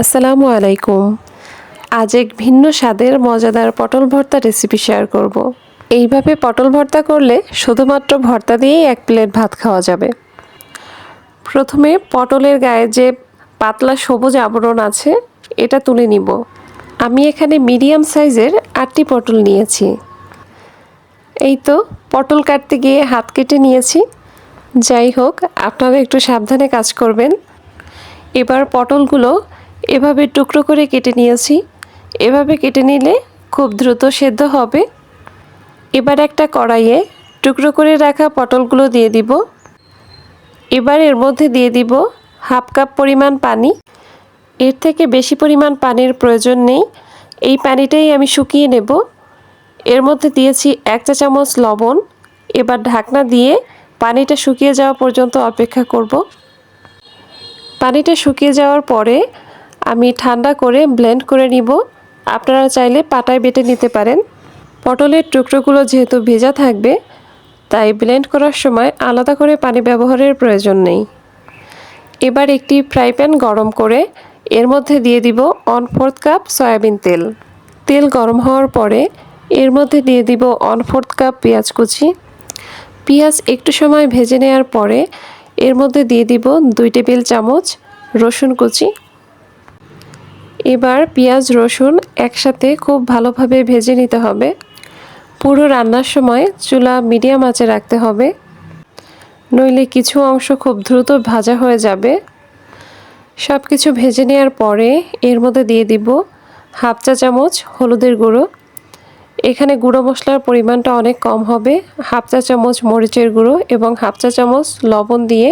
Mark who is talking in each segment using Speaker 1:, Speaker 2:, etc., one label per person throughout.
Speaker 1: আসসালামু আলাইকুম। আজ এক ভিন্ন স্বাদের মজাদার পটল ভর্তা রেসিপি শেয়ার করব। এইভাবে পটল ভর্তা করলে শুধুমাত্র ভর্তা দিয়েই এক প্লেট ভাত খাওয়া যাবে। প্রথমে পটলের গায়ে যে পাতলা সবুজ আবরণ আছে, এটা তুলে নিব। আমি এখানে মিডিয়াম সাইজের আটটি পটল নিয়েছি। এই তো পটল কাটতে গিয়ে হাত কেটে নিয়েছি। যাই হোক, আপনারা একটু সাবধানে কাজ করবেন। এবার পটলগুলো এভাবে টুকরো করে কেটে নিয়েছি। এভাবে কেটে নিলে খুব দ্রুত সেদ্ধ হবে। এবার একটা কড়াইয়ে টুকরো করে রাখা পটলগুলো দিয়ে দিব। এবার এর মধ্যে দিয়ে দিব হাফ কাপ পরিমাণ পানি। এর থেকে বেশি পরিমাণ পানির প্রয়োজন নেই। এই পানিটাই আমি শুকিয়ে নেব। এর মধ্যে দিয়েছি এক চা চামচ লবণ। এবার ঢাকনা দিয়ে পানিটা শুকিয়ে যাওয়া পর্যন্ত অপেক্ষা করব। পানিটা শুকিয়ে যাওয়ার পরে আমি ঠান্ডা করে ব্লেন্ড করে নিব। আপনারা চাইলে পাটায় বেটে নিতে পারেন। পটলের টুকরোগুলো যেহেতু ভেজা থাকবে, তাই ব্লেন্ড করার সময় আলাদা করে পানি ব্যবহারের প্রয়োজন নেই। এবার একটি ফ্রাই প্যান গরম করে এর মধ্যে দিয়ে দিব ওয়ান ফোর্থ কাপ সয়াবিন তেল। তেল গরম হওয়ার পরে এর মধ্যে দিয়ে দিব ওয়ান ফোর্থ কাপ পেঁয়াজ কুচি। পেঁয়াজ একটু সময় ভেজে নেওয়ার পরে এর মধ্যে দিয়ে দিব দুই টেবিল চামচ রসুন কুচি। এবার পেঁয়াজ, রসুন একসাথে খুব ভালোভাবে ভেজে নিতে হবে। পুরো রান্নার সময় চুলা মিডিয়াম আঁচে রাখতে হবে। নইলে কিছু অংশ খুব দ্রুত ভাজা হয়ে যাবে। সব কিছু ভেজে নেওয়ার পরে এর মধ্যে দিয়ে দিব হাফ চা চামচ হলুদের গুঁড়ো। এখানে গুঁড়ো মশলার পরিমাণটা অনেক কম হবে। হাফ চা চামচ মরিচের গুঁড়ো এবং হাফ চা চামচ লবণ দিয়ে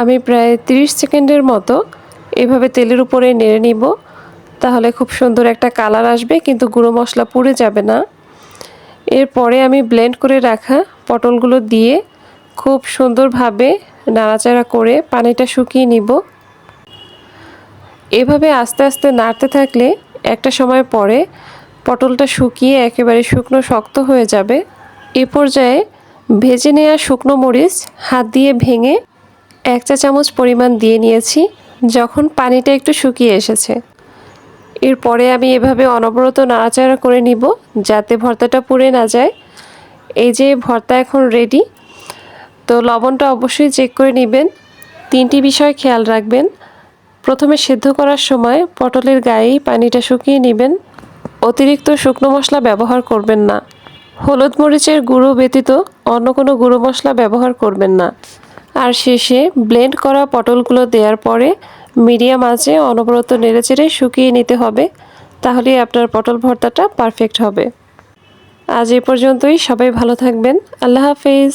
Speaker 1: আমি প্রায় 30 সেকেন্ডের মতো এভাবে তেলের উপরে নেড়ে নিব। তাহলে খুব সুন্দর একটা কালার আসবে, কিন্তু গুঁড়ো মশলা পুড়ে যাবে না। এরপরে আমি ব্লেন্ড করে রাখা পটলগুলো দিয়ে খুব সুন্দরভাবে নাড়াচাড়া করে পানিটা শুকিয়ে নিব। এভাবে আস্তে আস্তে নাড়তে থাকলে একটা সময় পরে পটলটা শুকিয়ে একেবারে শুকনো শক্ত হয়ে যাবে। এ পর্যায়ে ভেজে নেওয়া শুকনো মরিচ হাত দিয়ে ভেঙে এক চা চামচ পরিমাণ দিয়ে নিয়েছি, যখন পানিটা একটু শুকিয়ে এসেছে। এরপরে আমি এভাবে অনবরত নাড়াচাড়া করে নিব যাতে ভর্তাটা পুড়ে না যায়। এই যে ভর্তা এখন রেডি তো লবণটা অবশ্যই চেক করে নেবেন। তিনটি বিষয় খেয়াল রাখবেন। প্রথমে সেদ্ধ করার সময় পটলের গায়েই পানিটা শুকিয়ে নেবেন। অতিরিক্ত শুকনো মশলা ব্যবহার করবেন না। হলুদ মরিচের গুঁড়ো ব্যতীত অন্য কোনো গুঁড়ো মশলা ব্যবহার করবেন না। আর শেষে ব্লেন্ড করা পটলগুলো দেওয়ার পরে মিডিয়াম আঁচে অনবরত নেড়েচেড়ে শুকিয়ে নিতে হবে তাহলে আপনার পটল ভর্তাটা পারফেক্ট হবে। আজ এ পর্যন্তই, সবাই ভালো থাকবেন, আল্লাহ হাফেজ।